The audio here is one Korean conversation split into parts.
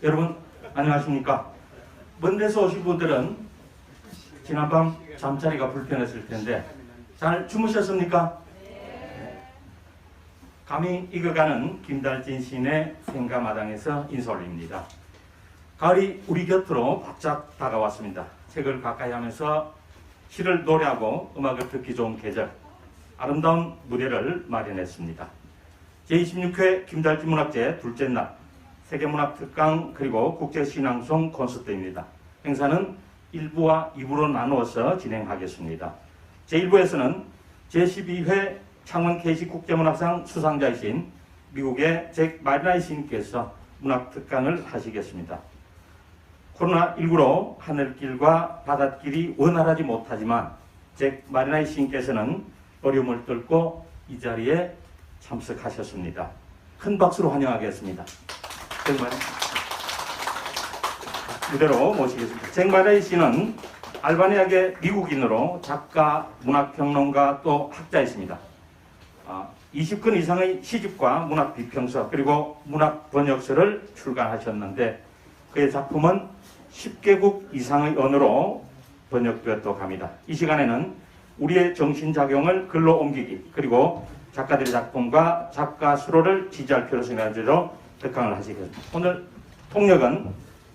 여러분 안녕하십니까? 먼 데서 오신 분들은 지난밤 잠자리가 불편했을 텐데 잘 주무셨습니까? 감히 익어가는 김달진 시인의 생가마당에서 인사 올립니다. 가을이 우리 곁으로 바짝 다가왔습니다. 책을 가까이 하면서 시를 노래하고 음악을 듣기 좋은 계절, 아름다운 무대를 마련했습니다. 제26회 김달진 문학제 둘째 날 세계문학 특강 그리고 국제신앙송 콘서트입니다. 행사는 1부와 2부로 나누어서 진행하겠습니다. 제1부에서는 제12회 창원 KC 국제문학상 수상자이신 미국의 잭 마리나이 시인께서 문학 특강을 하시겠습니다. 코로나19로 하늘길과 바닷길이 원활하지 못하지만 잭 마리나이 시인께서는 어려움을 뚫고 이 자리에 참석하셨습니다. 큰 박수로 환영하겠습니다. 정말 무대로 모시겠습니다. 잭 마리나이 씨는 알바니아계 미국인으로 작가, 문학평론가 또 학자이십니다. 아, 20권 이상의 시집과 문학 비평서 그리고 문학 번역서를 출간하셨는데 그의 작품은 10개국 이상의 언어로 번역되었다고 합니다. 이 시간에는 우리의 정신작용을 글로 옮기기 그리고 작가들의 작품과 작가 수로를 지지할 필요성에 가지로 특강을 하시겠습니다. 오늘 통역은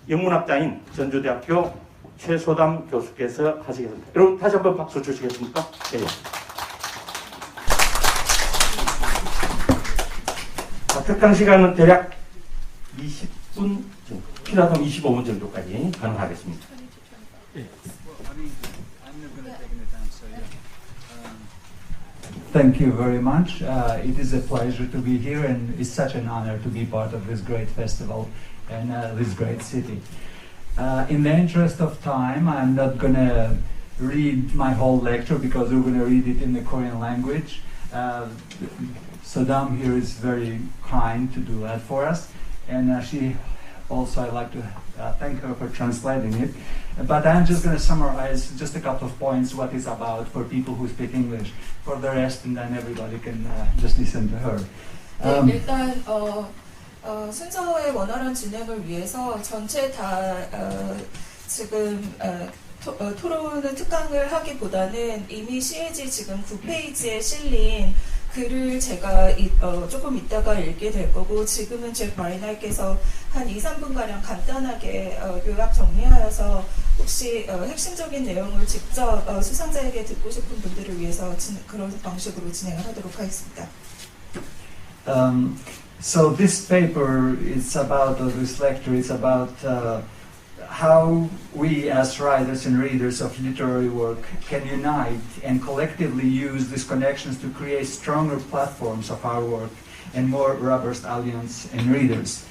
영문학자인 전주대학교 최소담 교수께서 하시겠습니다. 여러분 다시 한번 박수 주시겠습니까? 네. 자, 특강 시간은 대략 20분 정도, 필요하다면 25분 정도까지 가능하겠습니다. Well, Thank you very much. Uh, it is a pleasure to be here, and it's such an honor to be part of this great festival and uh, this great city. Uh, in the interest of time, I'm not going to read my whole lecture because we're going to read it in the Korean language. Uh, Saddam here is very kind to do that for us, and uh, she also I'd like to uh, thank her for translating it. But I'm just going to summarize just a couple of points what it's about for people who speak English. For the rest, and then everybody can uh, just listen to her. 네, Um, 일단 어, 어, 순서의 원활한 진행을 위해서 전체 다 어, 지금 어, 토, 어, 토론은 특강을 하기보다는 이미 시해지 지금 9페이지에 실린 글을 제가 이, 어, 조금 이따가 읽게 될 거고 지금은 제 마이나께서 한 2, 3분가량 간단하게 어, 요약 정리하여서 혹시 어, 핵심적인 내용을 직접 어, 수상자에게 듣고 싶은 분들을 위해서 진, 그런 방식으로 진행을 하도록 하겠습니다. Um, so this paper is about, or this lecture is about uh, how we as writers and readers of literary work can unite and collectively use these connections to create stronger platforms of our work and more robust audience and readers.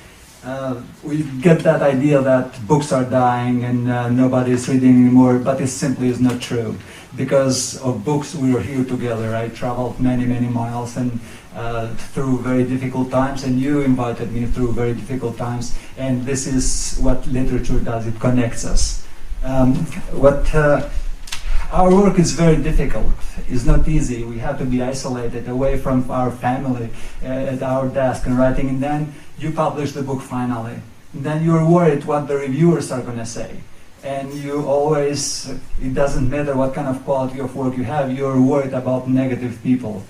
Uh, we get that idea that books are dying and uh, nobody is reading anymore, but it simply is not true. Because of books, we are here together. I traveled many, many miles and uh, through very difficult times, and you invited me through very difficult times. And this is what literature does; it connects us. Um, what uh, our work is very difficult. It's not easy. We have to be isolated, away from our family, uh, at our desk and writing. And then you publish the book finally. And then you're worried what the reviewers are going to say. And you always, it doesn't matter what kind of quality of work you have, you're worried about negative people.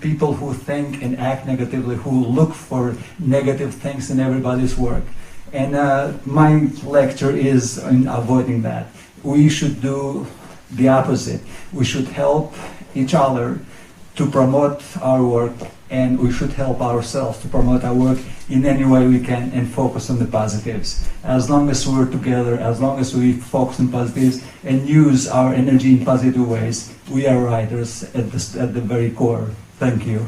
People who think and act negatively, who look for negative things in everybody's work. And uh, my lecture is in avoiding that. We should do the opposite. We should help each other to promote our work, and we should help ourselves to promote our work in any way we can and focus on the positives. As long as we're together, as long as we focus on positives and use our energy in positive ways, we are writers at the, at the very core. Thank you.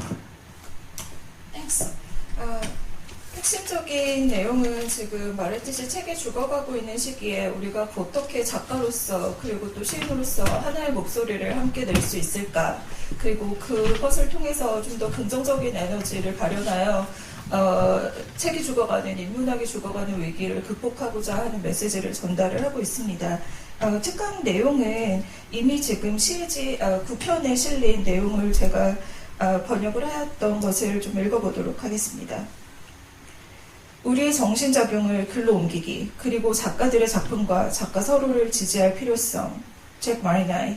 핵심적인 내용은 지금 말했듯이 책이 죽어가고 있는 시기에 우리가 어떻게 작가로서 그리고 또 시인으로서 하나의 목소리를 함께 낼 수 있을까 그리고 그것을 통해서 좀 더 긍정적인 에너지를 발현하여 어, 책이 죽어가는 인문학이 죽어가는 위기를 극복하고자 하는 메시지를 전달을 하고 있습니다. 어, 특강 내용은 이미 지금 시해지 어, 9편에 실린 내용을 제가 어, 번역을 하였던 것을 좀 읽어보도록 하겠습니다. 우리의 정신작용을 글로 옮기기, 그리고 작가들의 작품과 작가 서로를 지지할 필요성. 잭 마리나이.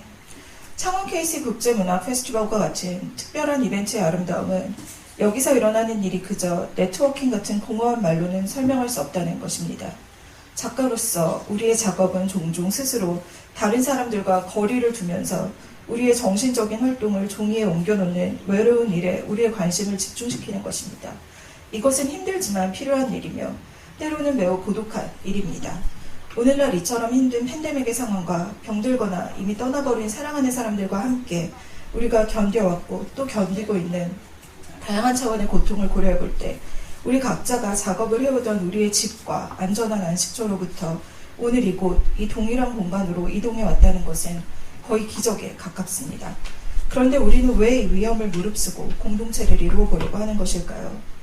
창원 케이시 국제문학 페스티벌과 같은 특별한 이벤트의 아름다움은 여기서 일어나는 일이 그저 네트워킹 같은 공허한 말로는 설명할 수 없다는 것입니다. 작가로서 우리의 작업은 종종 스스로 다른 사람들과 거리를 두면서 우리의 정신적인 활동을 종이에 옮겨놓는 외로운 일에 우리의 관심을 집중시키는 것입니다. 이것은 힘들지만 필요한 일이며 때로는 매우 고독한 일입니다. 오늘날 이처럼 힘든 팬데믹의 상황과 병들거나 이미 떠나버린 사랑하는 사람들과 함께 우리가 견뎌왔고 또 견디고 있는 다양한 차원의 고통을 고려해 볼 때 우리 각자가 작업을 해오던 우리의 집과 안전한 안식처로부터 오늘 이곳 이 동일한 공간으로 이동해 왔다는 것은 거의 기적에 가깝습니다. 그런데 우리는 왜이 위험을 무릅쓰고 공동체를 이루어 보려고 하는 것일까요?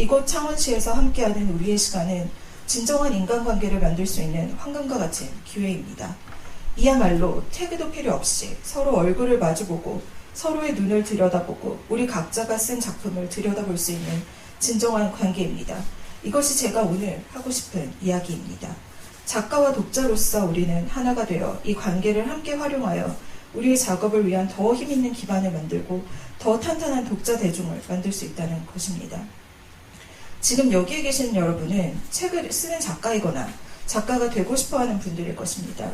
이곳 창원시에서 함께하는 우리의 시간은 진정한 인간관계를 만들 수 있는 황금과 같은 기회입니다. 이야말로 태그도 필요 없이 서로 얼굴을 마주보고 서로의 눈을 들여다보고 우리 각자가 쓴 작품을 들여다볼 수 있는 진정한 관계입니다. 이것이 제가 오늘 하고 싶은 이야기입니다. 작가와 독자로서 우리는 하나가 되어 이 관계를 함께 활용하여 우리의 작업을 위한 더 힘있는 기반을 만들고 더 탄탄한 독자 대중을 만들 수 있다는 것입니다. 지금 여기에 계시는 여러분은 책을 쓰는 작가이거나 작가가 되고 싶어 하는 분들일 것입니다.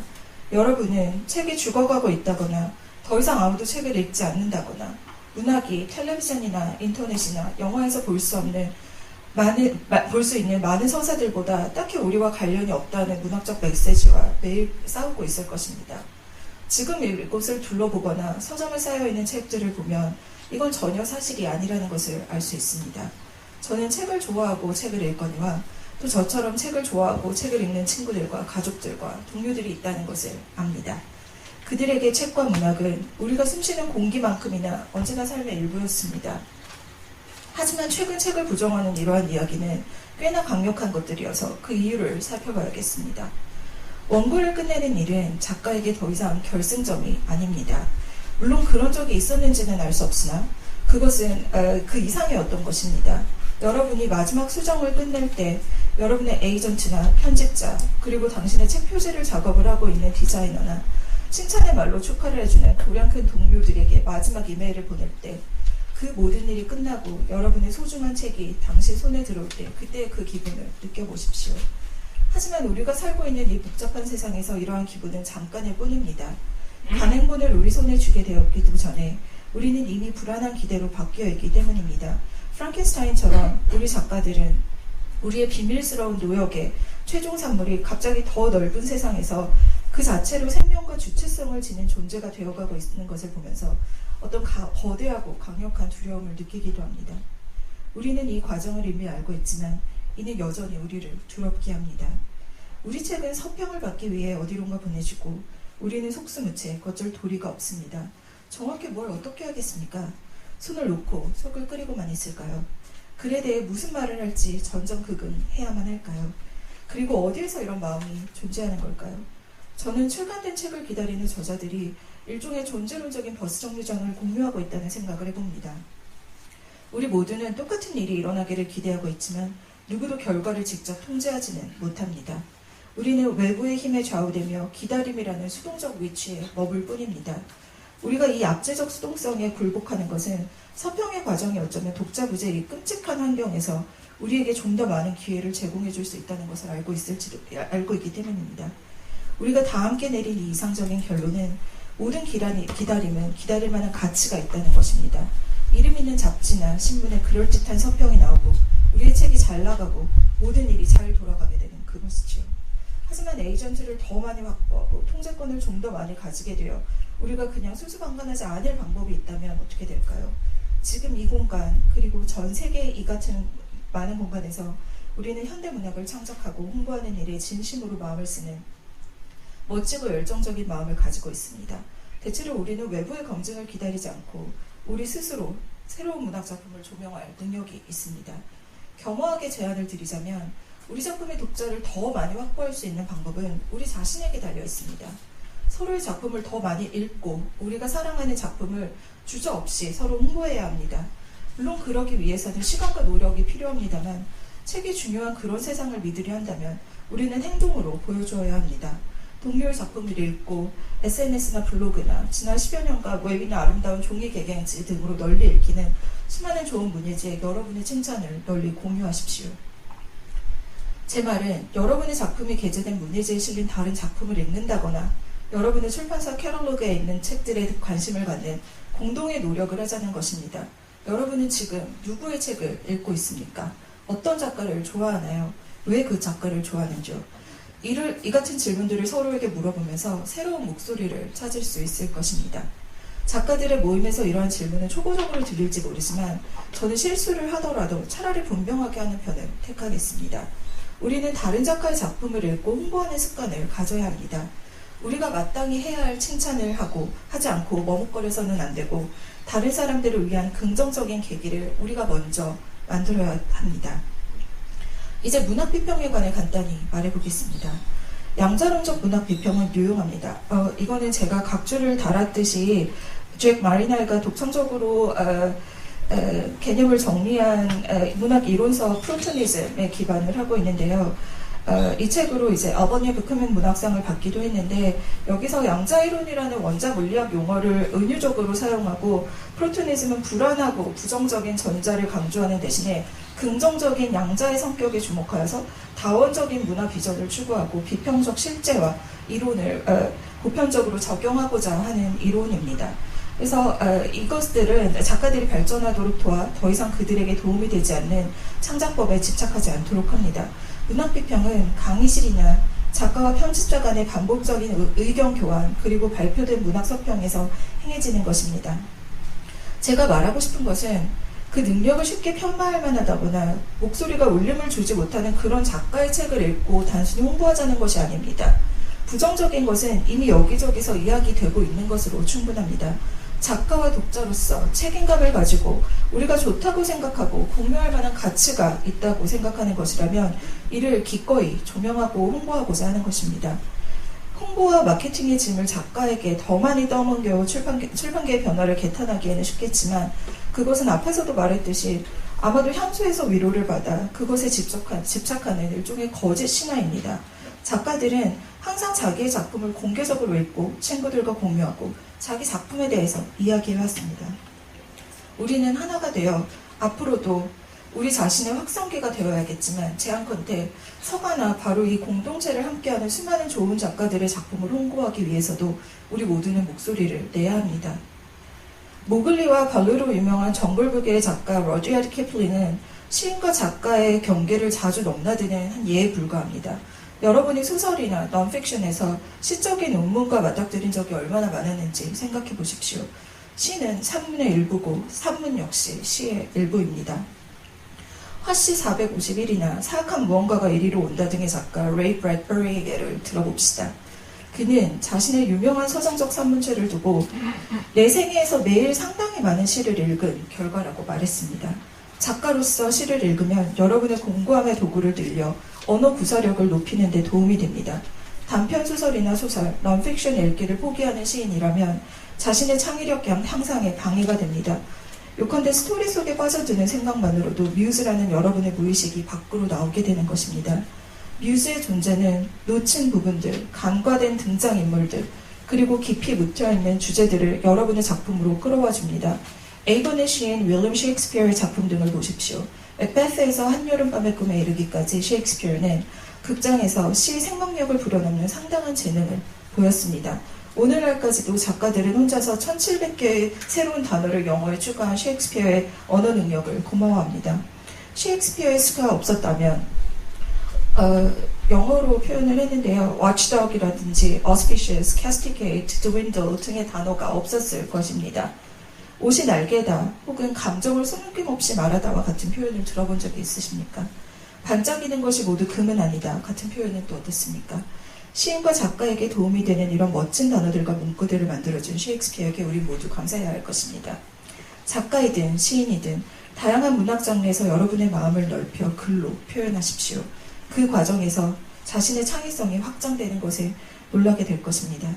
여러분은 책이 죽어가고 있다거나 더 이상 아무도 책을 읽지 않는다거나 문학이 텔레비전이나 인터넷이나 영화에서 볼 수 없는 많은 볼 수 있는 많은 서사들보다 딱히 우리와 관련이 없다는 문학적 메시지와 매일 싸우고 있을 것입니다. 지금 이곳을 둘러보거나 서점에 쌓여 있는 책들을 보면 이건 전혀 사실이 아니라는 것을 알 수 있습니다. 저는 책을 좋아하고 책을 읽거니와 또 저처럼 책을 좋아하고 책을 읽는 친구들과 가족들과 동료들이 있다는 것을 압니다. 그들에게 책과 문학은 우리가 숨쉬는 공기만큼이나 언제나 삶의 일부였습니다. 하지만 최근 책을 부정하는 이러한 이야기는 꽤나 강력한 것들이어서 그 이유를 살펴봐야겠습니다. 원고를 끝내는 일은 작가에게 더 이상 결승점이 아닙니다. 물론 그런 적이 있었는지는 알 수 없으나 그것은 어, 그 이상이었던 것입니다. 여러분이 마지막 수정을 끝낼 때 여러분의 에이전트나 편집자 그리고 당신의 책 표지를 작업을 하고 있는 디자이너나 칭찬의 말로 축하를 해주는 고량 큰 동료들에게 마지막 이메일을 보낼 때 그 모든 일이 끝나고 여러분의 소중한 책이 당신 손에 들어올 때 그때 그 기분을 느껴보십시오. 하지만 우리가 살고 있는 이 복잡한 세상에서 이러한 기분은 잠깐일 뿐입니다. 간행본을 우리 손에 쥐게 되었기도 전에 우리는 이미 불안한 기대로 바뀌어 있기 때문입니다. 프랑켄스타인처럼 우리 작가들은 우리의 비밀스러운 노역의 최종 산물이 갑자기 더 넓은 세상에서 그 자체로 생명과 주체성을 지닌 존재가 되어가고 있는 것을 보면서 어떤 가- 거대하고 강력한 두려움을 느끼기도 합니다. 우리는 이 과정을 이미 알고 있지만 이는 여전히 우리를 두렵게 합니다. 우리 책은 서평을 받기 위해 어디론가 보내주고 우리는 속수무책 어쩔 도리가 없습니다. 정확히 뭘 어떻게 하겠습니까? 손을 놓고 속을 끓이고만 있을까요? 글에 대해 무슨 말을 할지 전전긍긍해야만 할까요? 그리고 어디에서 이런 마음이 존재하는 걸까요? 저는 출간된 책을 기다리는 저자들이 일종의 존재론적인 버스 정류장을 공유하고 있다는 생각을 해봅니다. 우리 모두는 똑같은 일이 일어나기를 기대하고 있지만 누구도 결과를 직접 통제하지는 못합니다. 우리는 외부의 힘에 좌우되며 기다림이라는 수동적 위치에 머물 뿐입니다. 우리가 이 압제적 수동성에 굴복하는 것은 서평의 과정이 어쩌면 독자 부재의 이 끔찍한 환경에서 우리에게 좀 더 많은 기회를 제공해 줄 수 있다는 것을 알고 있을지도 알고 있기 때문입니다. 우리가 다 함께 내린 이 이상적인 결론은 모든 기란이, 기다림은 기다릴 만한 가치가 있다는 것입니다. 이름 있는 잡지나 신문에 그럴듯한 서평이 나오고 우리의 책이 잘 나가고 모든 일이 잘 돌아가게 되는 그것이지요. 하지만 에이전트를 더 많이 확보하고 통제권을 좀 더 많이 가지게 되어 우리가 그냥 수수방관하지 않을 방법이 있다면 어떻게 될까요? 지금 이 공간 그리고 전 세계 이 같은 많은 공간에서 우리는 현대 문학을 창작하고 홍보하는 일에 진심으로 마음을 쓰는 멋지고 열정적인 마음을 가지고 있습니다. 대체로 우리는 외부의 검증을 기다리지 않고 우리 스스로 새로운 문학 작품을 조명할 능력이 있습니다. 겸허하게 제안을 드리자면 우리 작품의 독자를 더 많이 확보할 수 있는 방법은 우리 자신에게 달려 있습니다. 서로의 작품을 더 많이 읽고 우리가 사랑하는 작품을 주저없이 서로 홍보해야 합니다. 물론 그러기 위해서는 시간과 노력이 필요합니다만 책이 중요한 그런 세상을 믿으려 한다면 우리는 행동으로 보여줘야 합니다. 동료의 작품을 읽고 SNS나 블로그나 지난 10여 년간 웹이나 아름다운 종이 개경지 등으로 널리 읽히는 수많은 좋은 문예지에 여러분의 칭찬을 널리 공유하십시오. 제 말은 여러분의 작품이 게재된 문예지에 실린 다른 작품을 읽는다거나 여러분의 출판사 캐럴로그에 있는 책들에 관심을 갖는 공동의 노력을 하자는 것입니다. 여러분은 지금 누구의 책을 읽고 있습니까? 어떤 작가를 좋아하나요? 왜 그 작가를 좋아하는지요? 이를, 이 같은 질문들을 서로에게 물어보면서 새로운 목소리를 찾을 수 있을 것입니다. 작가들의 모임에서 이러한 질문은 초보적으로 들릴지 모르지만 저는 실수를 하더라도 차라리 분명하게 하는 편을 택하겠습니다. 우리는 다른 작가의 작품을 읽고 홍보하는 습관을 가져야 합니다. 우리가 마땅히 해야 할 칭찬을 하고 하지 않고 머뭇거려서는 안 되고 다른 사람들을 위한 긍정적인 계기를 우리가 먼저 만들어야 합니다. 이제 문학 비평에 관해 간단히 말해보겠습니다. 양자론적 문학 비평은 유용합니다. 어, 이거는 제가 각주를 달았듯이 잭 마리날가 독창적으로 어, 어, 개념을 정리한 어, 문학 이론서 프로토니즘에 기반을 하고 있는데요. 어, 이 책으로 이제 어버니 부크맨 문학상을 받기도 했는데 여기서 양자이론이라는 원자 물리학 용어를 은유적으로 사용하고 프로토니즘은 불안하고 부정적인 전자를 강조하는 대신에 긍정적인 양자의 성격에 주목하여서 다원적인 문화 비전을 추구하고 비평적 실제와 이론을 어, 보편적으로 적용하고자 하는 이론입니다. 그래서 어, 이것들은 작가들이 발전하도록 도와 더 이상 그들에게 도움이 되지 않는 창작법에 집착하지 않도록 합니다. 문학 비평은 강의실이나 작가와 편집자 간의 반복적인 의- 의견 교환 그리고 발표된 문학 서평에서 행해지는 것입니다. 제가 말하고 싶은 것은 그 능력을 쉽게 편마할 만하다거나 목소리가 울림을 주지 못하는 그런 작가의 책을 읽고 단순히 홍보하자는 것이 아닙니다. 부정적인 것은 이미 여기저기서 이야기되고 있는 것으로 충분합니다. 작가와 독자로서 책임감을 가지고 우리가 좋다고 생각하고 공유할 만한 가치가 있다고 생각하는 것이라면 이를 기꺼이 조명하고 홍보하고자 하는 것입니다. 홍보와 마케팅의 짐을 작가에게 더 많이 떠넘겨 출판계, 출판계의 변화를 개탄하기에는 쉽겠지만 그것은 앞에서도 말했듯이 아마도 향수에서 위로를 받아 그것에 집착한, 집착하는 일종의 거짓 신화입니다. 작가들은 항상 자기의 작품을 공개적으로 읽고 친구들과 공유하고 자기 작품에 대해서 이야기해왔습니다. 우리는 하나가 되어 앞으로도 우리 자신의 확성기가 되어야겠지만 제안컨대 서가나 바로 이 공동체를 함께하는 수많은 좋은 작가들의 작품을 홍보하기 위해서도 우리 모두는 목소리를 내야 합니다. 모글리와 발루로 유명한 정글북의 작가 러디아드 키플리는 시인과 작가의 경계를 자주 넘나드는 한 예에 불과합니다. 여러분이 소설이나 넌픽션에서 시적인 논문과 맞닥뜨린 적이 얼마나 많았는지 생각해 보십시오. 시는 산문의 일부고 산문 역시 시의 일부입니다. 화씨 451이나 사악한 무언가가 이리로 온다 등의 작가 레이 브래드버리의 예를 들어봅시다. 그는 자신의 유명한 서정적 산문체를 두고 내 생애에서 매일 상당히 많은 시를 읽은 결과라고 말했습니다. 작가로서 시를 읽으면 여러분의 공부함의 도구를 늘려 언어 구사력을 높이는 데 도움이 됩니다. 단편 소설이나 소설, 넌픽션 읽기를 포기하는 시인이라면 자신의 창의력 향- 향상에 방해가 됩니다. 요컨대 스토리 속에 빠져드는 생각만으로도 뮤즈라는 여러분의 무의식이 밖으로 나오게 되는 것입니다. 뮤즈의 존재는 놓친 부분들, 간과된 등장인물들, 그리고 깊이 묻혀있는 주제들을 여러분의 작품으로 끌어와 줍니다. 에이번의 시인 윌럼 셰익스피어의 작품 등을 보십시오. 맥베스에서 한여름밤의 꿈에 이르기까지 셰익스피어는 극장에서 시 생명력을 불어넣는 상당한 재능을 보였습니다. 오늘날까지도 작가들은 혼자서 1700개의 새로운 단어를 영어에 추가한 셰익스피어의 언어 능력을 고마워합니다. 셰익스피어의 수가 없었다면 어, 영어로 표현을 했는데요. watchdog이라든지 auspicious, castigate, dwindle 등의 단어가 없었을 것입니다. 옷이 날개다 혹은 감정을 숨김 없이 말하다와 같은 표현을 들어본 적이 있으십니까? 반짝이는 것이 모두 금은 아니다 같은 표현은 또 어떻습니까? 시인과 작가에게 도움이 되는 이런 멋진 단어들과 문구들을 만들어준 셰익스피어에게 우리 모두 감사해야 할 것입니다. 작가이든 시인이든 다양한 문학 장르에서 여러분의 마음을 넓혀 글로 표현하십시오. 그 과정에서 자신의 창의성이 확장되는 것에 놀라게 될 것입니다.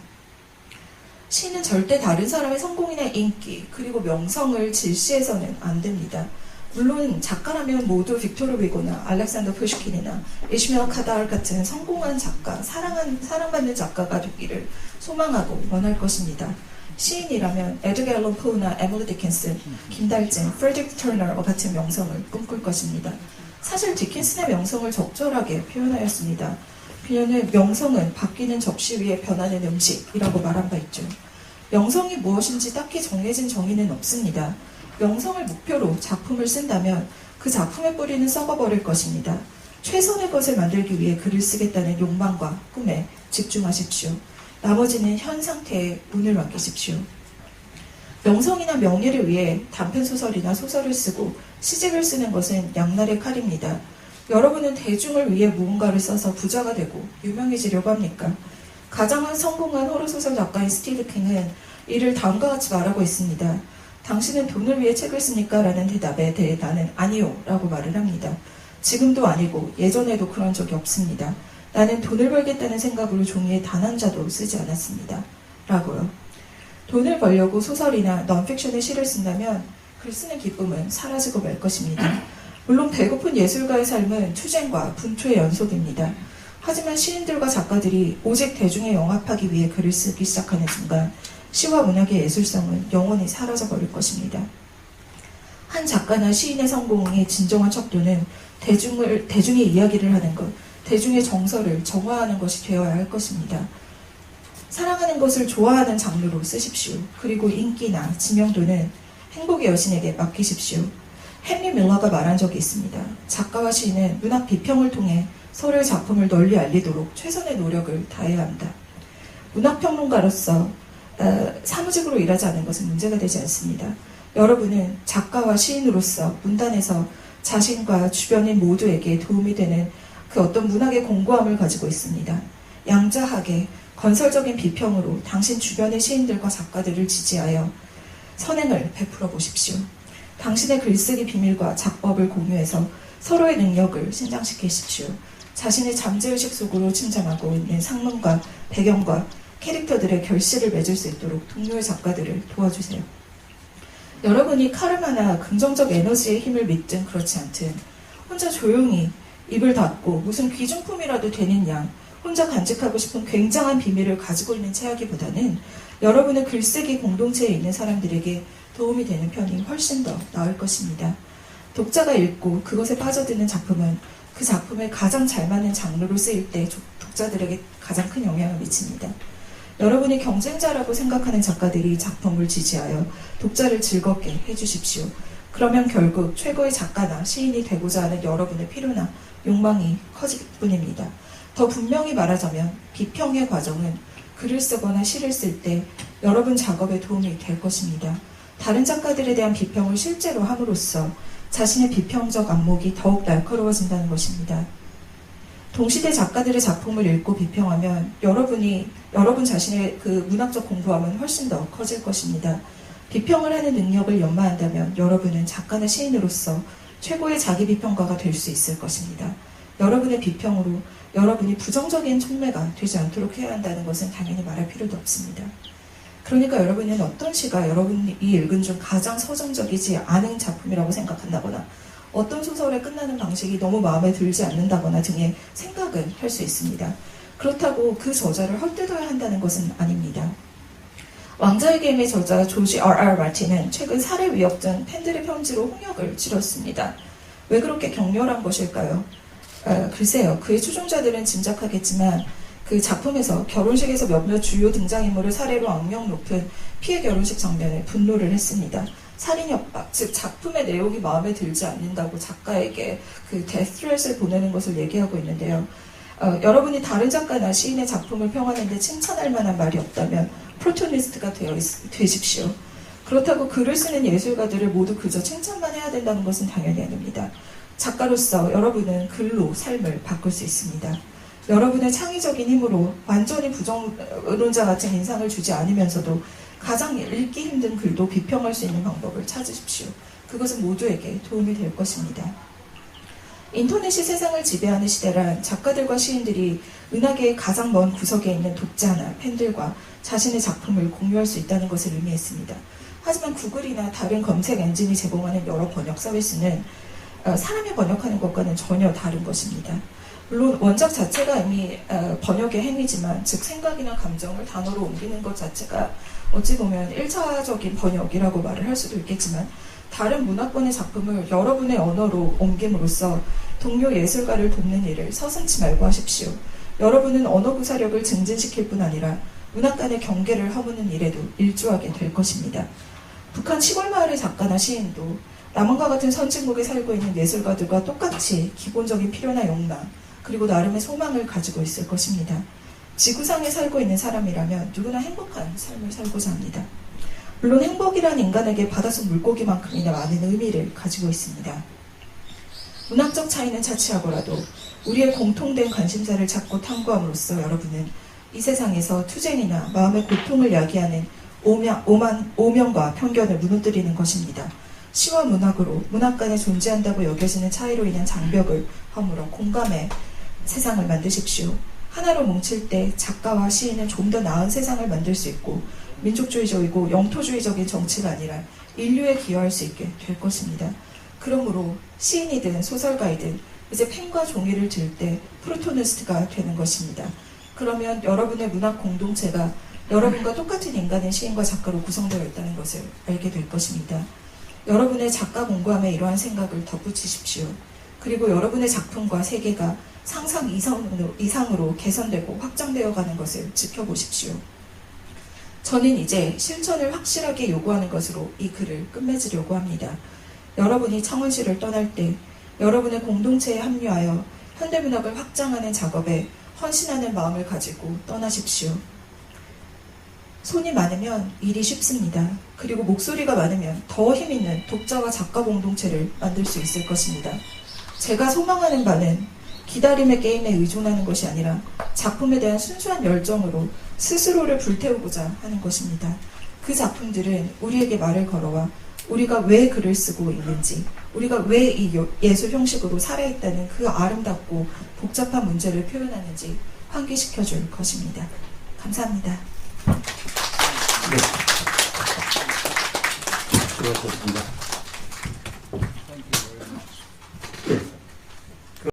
시는 절대 다른 사람의 성공이나 인기 그리고 명성을 질시해서는 안 됩니다. 물론 작가라면 모두 빅토르 위고나 알렉산더 푸시킨이나 이시멜 카다르 같은 성공한 작가, 사랑한, 사랑받는 작가가 되기를 소망하고 원할 것입니다. 시인이라면 에드게 앨런 포우나 에밀리 디킨슨, 김달진, 프레드릭 터너와 같은 명성을 꿈꿀 것입니다. 사실 디킨슨의 명성을 적절하게 표현하였습니다. 그녀는 명성은 바뀌는 접시 위에 변하는 음식이라고 말한 바 있죠. 명성이 무엇인지 딱히 정해진 정의는 없습니다. 명성을 목표로 작품을 쓴다면 그 작품의 뿌리는 썩어버릴 것입니다. 최선의 것을 만들기 위해 글을 쓰겠다는 욕망과 꿈에 집중하십시오. 나머지는 현 상태에 문을 맡기십시오. 명성이나 명예를 위해 단편 소설이나 소설을 쓰고 시집을 쓰는 것은 양날의 칼입니다. 여러분은 대중을 위해 무언가를 써서 부자가 되고 유명해지려고 합니까? 가장 성공한 호러소설 작가인 스티브 킹은 이를 다음과 같이 말하고 있습니다. 당신은 돈을 위해 책을 씁니까? 라는 대답에 대해 나는 아니요 라고 말을 합니다. 지금도 아니고 예전에도 그런 적이 없습니다. 나는 돈을 벌겠다는 생각으로 종이에 단 한 자도 쓰지 않았습니다. 라고요. 돈을 벌려고 소설이나 넌픽션의 시를 쓴다면 글 쓰는 기쁨은 사라지고 말 것입니다. 물론 배고픈 예술가의 삶은 투쟁과 분투의 연속입니다. 하지만 시인들과 작가들이 오직 대중에 영합하기 위해 글을 쓰기 시작하는 순간 시와 문학의 예술성은 영원히 사라져 버릴 것입니다. 한 작가나 시인의 성공의 진정한 척도는 대중을, 대중의 이야기를 하는 것, 대중의 정서를 정화하는 것이 되어야 할 것입니다. 사랑하는 것을 좋아하는 장르로 쓰십시오. 그리고 인기나 지명도는 행복의 여신에게 맡기십시오. 헨리 밀러가 말한 적이 있습니다. 작가와 시인은 문학 비평을 통해 서로의 작품을 널리 알리도록 최선의 노력을 다해야 한다. 문학평론가로서 어, 사무직으로 일하지 않은 것은 문제가 되지 않습니다. 여러분은 작가와 시인으로서 문단에서 자신과 주변인 모두에게 도움이 되는 그 어떤 문학의 공고함을 가지고 있습니다. 양자하게 건설적인 비평으로 당신 주변의 시인들과 작가들을 지지하여 선행을 베풀어 보십시오. 당신의 글쓰기 비밀과 작법을 공유해서 서로의 능력을 신장시키십시오. 자신의 잠재의식 속으로 침잠하고 있는 상론과 배경과 캐릭터들의 결실을 맺을 수 있도록 동료의 작가들을 도와주세요. 여러분이 카르마나 긍정적 에너지의 힘을 믿든 그렇지 않든 혼자 조용히 입을 닫고 무슨 귀중품이라도 되는 양 혼자 간직하고 싶은 굉장한 비밀을 가지고 있는 체하기보다는 여러분의 글쓰기 공동체에 있는 사람들에게 도움이 되는 편이 훨씬 더 나을 것입니다. 독자가 읽고 그것에 빠져드는 작품은 그 작품에 가장 잘 맞는 장르로 쓰일 때 조- 독자들에게 가장 큰 영향을 미칩니다. 여러분이 경쟁자라고 생각하는 작가들이 작품을 지지하여 독자를 즐겁게 해주십시오. 그러면 결국 최고의 작가나 시인이 되고자 하는 여러분의 필요나 욕망이 커질 뿐입니다. 더 분명히 말하자면 비평의 과정은 글을 쓰거나 시를 쓸 때 여러분 작업에 도움이 될 것입니다. 다른 작가들에 대한 비평을 실제로 함으로써 자신의 비평적 안목이 더욱 날카로워진다는 것입니다. 동시대 작가들의 작품을 읽고 비평하면 여러분이 여러분 자신의 그 문학적 공부함은 훨씬 더 커질 것입니다. 비평을 하는 능력을 연마한다면 여러분은 작가나 시인으로서 최고의 자기 비평가가 될 수 있을 것입니다. 여러분의 비평으로 여러분이 부정적인 촉매가 되지 않도록 해야 한다는 것은 당연히 말할 필요도 없습니다. 그러니까 여러분은 어떤 시가 여러분이 읽은 중 가장 서정적이지 않은 작품이라고 생각한다거나 어떤 소설의 끝나는 방식이 너무 마음에 들지 않는다거나 등의 생각을 할수 있습니다. 그렇다고 그 저자를 헐뜯어야 한다는 것은 아닙니다. 왕자의 게임의 저자 조지 R.R. 마틴은 최근 살해 위협 등 팬들의 편지로 홍역을 치렀습니다. 왜 그렇게 격렬한 것일까요? 아, 글쎄요. 그의 추종자들은 짐작하겠지만 그 작품에서 결혼식에서 몇몇 주요 등장인물을 살해로 악명 높은 피해 결혼식 장면에 분노를 했습니다. 살인 협박, 즉 작품의 내용이 마음에 들지 않는다고 작가에게 그 데스트렛을 보내는 것을 얘기하고 있는데요. 어, 여러분이 다른 작가나 시인의 작품을 평하는데 칭찬할 만한 말이 없다면 프로토니스트가 되어 있- 되십시오. 그렇다고 글을 쓰는 예술가들을 모두 그저 칭찬만 해야 된다는 것은 당연히 아닙니다. 작가로서 여러분은 글로 삶을 바꿀 수 있습니다. 여러분의 창의적인 힘으로 완전히 부정론자 같은 인상을 주지 않으면서도 가장 읽기 힘든 글도 비평할 수 있는 방법을 찾으십시오. 그것은 모두에게 도움이 될 것입니다. 인터넷이 세상을 지배하는 시대란 작가들과 시인들이 은하계의 가장 먼 구석에 있는 독자나 팬들과 자신의 작품을 공유할 수 있다는 것을 의미했습니다. 하지만 구글이나 다른 검색 엔진이 제공하는 여러 번역 서비스는 어, 사람이 번역하는 것과는 전혀 다른 것입니다. 물론 원작 자체가 이미 어, 번역의 행위지만 즉 생각이나 감정을 단어로 옮기는 것 자체가 어찌 보면 1차적인 번역이라고 말을 할 수도 있겠지만 다른 문화권의 작품을 여러분의 언어로 옮김으로써 동료 예술가를 돕는 일을 서슴지 말고 하십시오. 여러분은 언어 구사력을 증진시킬 뿐 아니라 문학 간의 경계를 허무는 일에도 일조하게 될 것입니다. 북한 시골 마을의 작가나 시인도 남한과 같은 선진국에 살고 있는 예술가들과 똑같이 기본적인 필요나 욕망, 그리고 나름의 소망을 가지고 있을 것입니다. 지구상에 살고 있는 사람이라면 누구나 행복한 삶을 살고자 합니다. 물론 행복이란 인간에게 바닷속 물고기만큼이나 많은 의미를 가지고 있습니다. 문학적 차이는 차치하고라도 우리의 공통된 관심사를 찾고 탐구함으로써 여러분은 이 세상에서 투쟁이나 마음의 고통을 야기하는 오명, 오만, 오명과 편견을 무너뜨리는 것입니다. 시와 문학으로 문학 간에 존재한다고 여겨지는 차이로 인한 장벽을 허물어 공감의 세상을 만드십시오. 하나로 뭉칠 때 작가와 시인은 좀 더 나은 세상을 만들 수 있고 민족주의적이고 영토주의적인 정치가 아니라 인류에 기여할 수 있게 될 것입니다. 그러므로 시인이든 소설가이든 이제 펜과 종이를 들 때 프로토니스트가 되는 것입니다. 그러면 여러분의 문학 공동체가 여러분과 똑같은 인간의 시인과 작가로 구성되어 있다는 것을 알게 될 것입니다. 여러분의 작가 공부함에 이러한 생각을 덧붙이십시오. 그리고 여러분의 작품과 세계가 상상 이상으로, 이상으로 개선되고 확장되어 가는 것을 지켜보십시오. 저는 이제 실천을 확실하게 요구하는 것으로 이 글을 끝맺으려고 합니다. 여러분이 창원시를 떠날 때 여러분의 공동체에 합류하여 현대문학을 확장하는 작업에 헌신하는 마음을 가지고 떠나십시오. 손이 많으면 일이 쉽습니다. 그리고 목소리가 많으면 더 힘있는 독자와 작가 공동체를 만들 수 있을 것입니다. 제가 소망하는 바는 기다림의 게임에 의존하는 것이 아니라 작품에 대한 순수한 열정으로 스스로를 불태우고자 하는 것입니다. 그 작품들은 우리에게 말을 걸어와 우리가 왜 글을 쓰고 있는지, 우리가 왜 이 예술 형식으로 살아있다는 그 아름답고 복잡한 문제를 표현하는지 환기시켜 줄 것입니다. 감사합니다. 수고하셨습니다.